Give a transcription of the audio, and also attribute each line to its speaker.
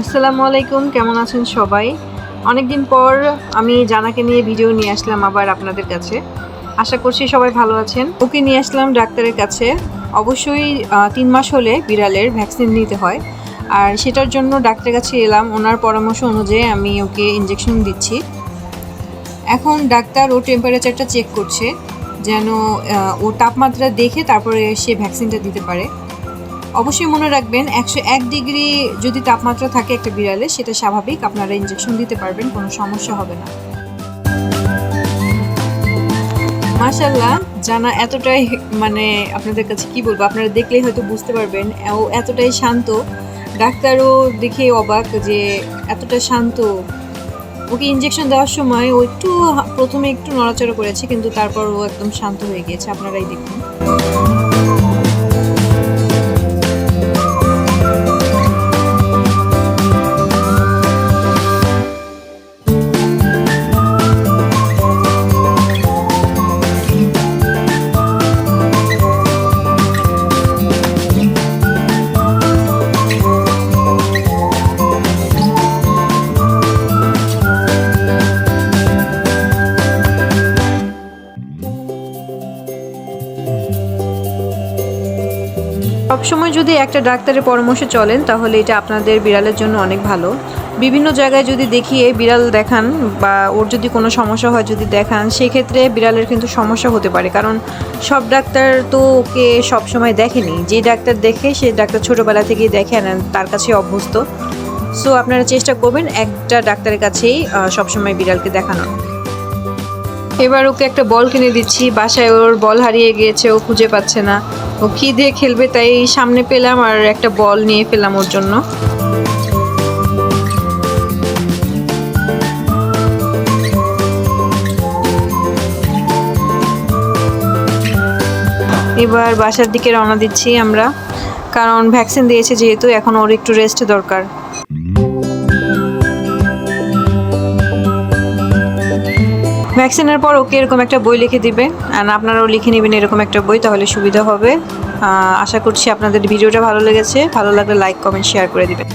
Speaker 1: আসসালামু আলাইকুম, কেমন আছেন সবাই? অনেকদিন পর আমি জানাকে নিয়ে ভিডিও নিয়ে আসলাম আবার আপনাদের কাছে। আশা করছি সবাই ভালো আছেন। ওকে নিয়ে আসলাম ডাক্তারের কাছে। অবশ্যই তিন মাস হলে বিড়ালের ভ্যাকসিন নিতে হয়। আর সেটার জন্য ডাক্তারের কাছে এলাম। ওনার পরামর্শ অনুযায়ী আমি ওকে ইঞ্জেকশন দিচ্ছি। এখন ডাক্তার ও টেম্পারেচারটা চেক করছে, যেন ও তাপমাত্রা দেখে তারপরে সে ভ্যাকসিনটা দিতে পারে। অবশ্যই মনে রাখবেন, একশো এক ডিগ্রি যদি তাপমাত্রা থাকে একটা বিড়ালে, সেটা স্বাভাবিক, আপনারা ইঞ্জেকশন দিতে পারবেন, কোনো সমস্যা হবে না। মাশাল্লাহ জানা এতটাই মানে আপনাদের কাছে কি বলব, আপনারা দেখলেই হয়তো বুঝতে পারবেন, ও এতটাই শান্ত, ডাক্তারও দেখে অবাক যে এতটা শান্ত। ওকে ইঞ্জেকশন দেওয়ার সময় ও একটু, প্রথমে একটু নড়াচড়া করেছে, কিন্তু তারপর ও একদম শান্ত হয়ে গিয়েছে, আপনারাই দেখুন। সবসময় যদি একটা ডাক্তারের পরামর্শে চলেন, তাহলে এটা আপনাদের বিড়ালের জন্য অনেক ভালো। বিভিন্ন জায়গায় যদি দেখিয়ে বিড়াল দেখান বা ওর যদি কোনো সমস্যা হয় যদি দেখান, সেক্ষেত্রে বিড়ালের কিন্তু সমস্যা হতে পারে। কারণ সব ডাক্তার তো ওকে সবসময় দেখেনি। যে ডাক্তার দেখে, সে ডাক্তার ছোটোবেলা থেকেই দেখে নেন তার কাছে অভ্যস্ত। সো আপনারা চেষ্টা করবেন একটা ডাক্তারের কাছেই সবসময় বিড়ালকে দেখানো এবার ওকে একটা বল কিনে দিচ্ছি। বাসায় ওর বল হারিয়ে গিয়েছে, ও খুঁজে পাচ্ছে না। ও কি দিয়ে খেলবে তাই সামনে পেলাম আর একটা বল নিয়ে পেলাম ওর জন্য। এবার বাসার দিকে রওনা দিচ্ছি আমরা, কারণ ভ্যাকসিন দিয়েছে যেহেতু, এখন ওর একটু রেস্ট দরকার। ভ্যাকসিনের পর ওকে এরকম একটা বই লিখে দিবে আর আপনারাও লিখে নেবেন এরকম একটা বই, তাহলে সুবিধা হবে। আশা করছি আপনাদের ভিডিওটা ভালো লেগেছে। ভালো লাগলে লাইক কমেন্ট শেয়ার করে দিবেন।